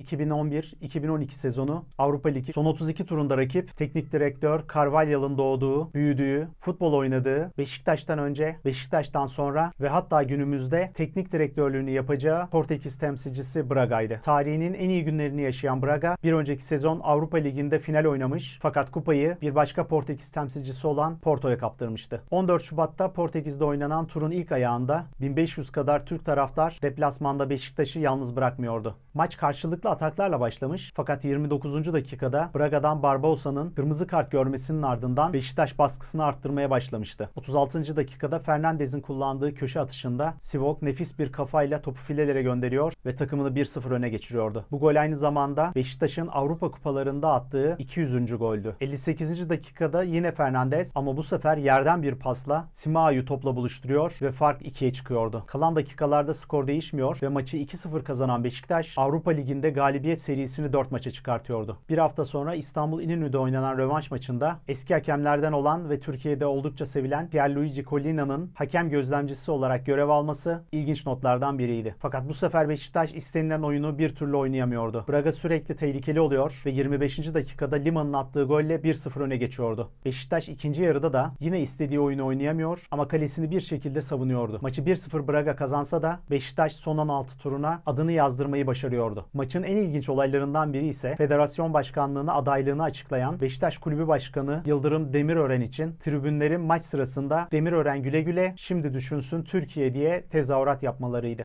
2011-2012 sezonu Avrupa Ligi son 32 turunda rakip teknik direktör Carvalhal'ın doğduğu, büyüdüğü, futbol oynadığı, Beşiktaş'tan önce, Beşiktaş'tan sonra ve hatta günümüzde teknik direktörlüğünü yapacağı Portekiz temsilcisi Braga'ydı. Tarihinin en iyi günlerini yaşayan Braga bir önceki sezon Avrupa Ligi'nde final oynamış fakat kupayı bir başka Portekiz temsilcisi olan Porto'ya kaptırmıştı. 14 Şubat'ta Portekiz'de oynanan turun ilk ayağında 1500 kadar Türk taraftar deplasmanda Beşiktaş'ı yalnız bırakmıyordu. Maç karşılıklı ataklarla başlamış fakat 29. dakikada Braga'dan Barbosa'nın kırmızı kart görmesinin ardından Beşiktaş baskısını arttırmaya başlamıştı. 36. dakikada Fernandez'in kullandığı köşe atışında Sivok nefis bir kafayla topu filelere gönderiyor ve takımını 1-0 öne geçiriyordu. Bu gol aynı zamanda Beşiktaş'ın Avrupa kupalarında attığı 200. goldü. 58. dakikada yine Fernandez ama bu sefer yerden bir pasla Simao'yu topla buluşturuyor ve fark 2'ye çıkıyordu. Kalan dakikalarda skor değişmiyor ve maçı 2-0 kazanan Beşiktaş Avrupa Ligi'nde galibiyet serisini 4 maça çıkartıyordu. Bir hafta sonra İstanbul İnönü'de oynanan rövanş maçında eski hakemlerden olan ve Türkiye'de oldukça sevilen Pierluigi Collina'nın hakem gözlemcisi olarak görev alması ilginç notlardan biriydi. Fakat bu sefer Beşiktaş istenilen oyunu bir türlü oynayamıyordu. Braga sürekli tehlikeli oluyor ve 25. dakikada Lima'nın attığı golle 1-0 öne geçiyordu. Beşiktaş ikinci yarıda da yine istediği oyunu oynayamıyor ama kalesini bir şekilde savunuyordu. Maçı 1-0 Braga kazansa da Beşiktaş son 16 turuna adını yazdırmayı başarıyordu. Maçın en ilginç olaylarından biri ise federasyon başkanlığına adaylığını açıklayan Beşiktaş Kulübü Başkanı Yıldırım Demirören için tribünlerin maç sırasında Demirören güle güle şimdi düşünsün Türkiye diye tezahürat yapmalarıydı.